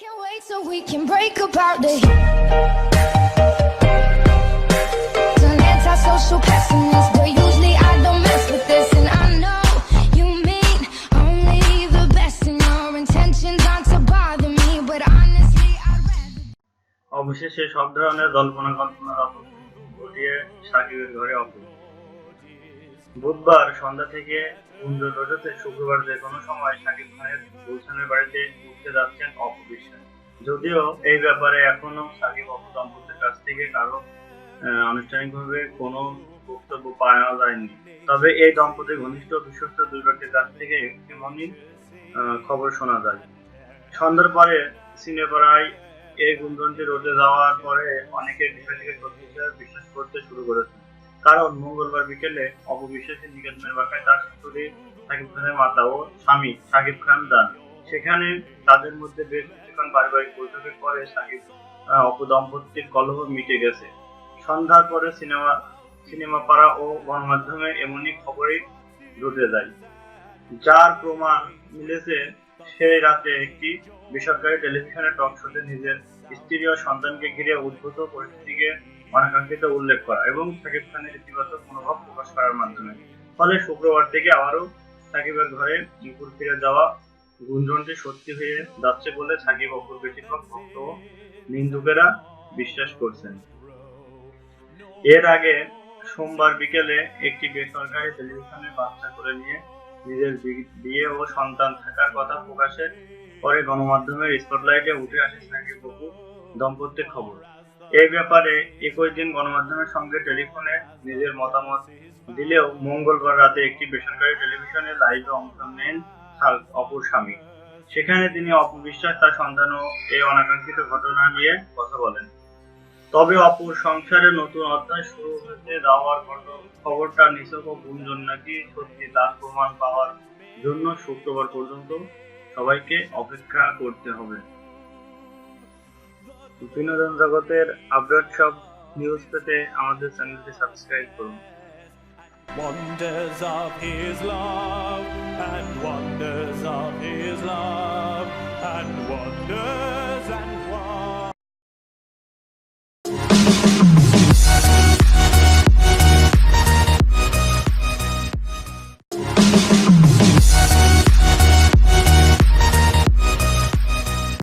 Can't wait so we can break apart the An antisocial pessimist, but usually I don't mess with this. And I know you mean only the best, and your intentions aren't to bother me. But honestly, I'd rather. অবশেষে সব ধরনের জল্পনা কল্পনার অপকৃত ঘটিয়ে সাকিবের ঘরে অপু বুধবার সন্ধ্যা থেকে গুঞ্জন রোডেতে শুক্রবার যে কোনো সময় সাকিব খানের গুলশানের বাড়িতে উঠতে যাচ্ছেন অপু বিশ্বাস যদিও এই ব্যাপারে এখনও সাকিব অপু দম্পতির কাছ থেকে কারও আনুষ্ঠানিকভাবে কোনো বক্তব্য পাওয়া যায়নি। তবে এই দম্পতির ঘনিষ্ঠ বিশ্বস্ত দুই ব্যক্তির কাছ থেকে এমনই আহ, খবর শোনা যায়। সন্ধ্যার পরে সিনেপাড়ায় এই গুঞ্জনটি রোদে যাওয়ার পরে অনেকে বিষয়টিকে সত্যি বিশ্বাস করতে শুরু করেছে কারণ মঙ্গলবার বিকেলে অপবিশ্বাসের নিকেতনের বাসায় তার শাশুড়ি সাকিব খানের মাতা ও স্বামী সাকিব খান যান। সেখানে তাদের মধ্যে বেশ কিছুক্ষণ পারিবারিক বৈঠকের পরে সাকিব আহ, অপু দম্পতির কলহ মিটে গেছে। সন্ধ্যার পরে সিনেমা সিনেমা পাড়া ও গণমাধ্যমে এমনই খবরই রুটে যায়। যার প্রমাণ মিলেছে সেই রাতে একটি বেসরকারি টেলিভিশনের টক শোতে নিজের স্ত্রী ও সন্তানকে ঘিরে উদ্ভূত পরিস্থিতিকে অনাকাঙ্ক্ষিত উল্লেখ করা এবং সাকিব খানের ইতিবাচক মনোভাব প্রকাশ করার মাধ্যমে। ফলে শুক্রবার থেকে আবারও সাকিবের ঘরে মুকুর ফিরে যাওয়া গুঞ্জনটি সত্যি হয়ে যাচ্ছে বলে সাকিব অপর বেশিরভাগ ভক্ত নিন্দুকেরা বিশ্বাস করছেন। এর আগে সোমবার বিকেলে একটি বেসরকারি টেলিভিশনে বাচ্চা করে নিয়ে নিজের বিয়ে ও সন্তান থাকার কথা প্রকাশের পরে গণমাধ্যমের স্পটলাইটে উঠে আসে সাকিব বাবু দম্পতির খবর। এই ব্যাপারে একই দিন গণমাধ্যমের সঙ্গে টেলিফোনে নিজের মতামত দিলেও মঙ্গলবার রাতে একটি বেসরকারি টেলিভিশনে লাইভে অংশ নেন অপুর স্বামী। সেখানে তিনি অপবিশ্বাস তার সন্তান ও এই অনাকাঙ্ক্ষিত ঘটনা নিয়ে কথা বলেন। তবে অপুর সংসারে নতুন অধ্যায় শুরু হতে ঘটনা খবরটা নিছক গুঞ্জন নাকি সত্যি তার প্রমাণ পাওয়ার জন্য শুক্রবার পর্যন্ত সবাইকে অপেক্ষা করতে হবে। বিনোদন জগতের আপডেট সব নিউজ পেতে আমাদের চ্যানেলটি সাবস্ক্রাইব করুন Wonders of his love and wonders of his love and wonders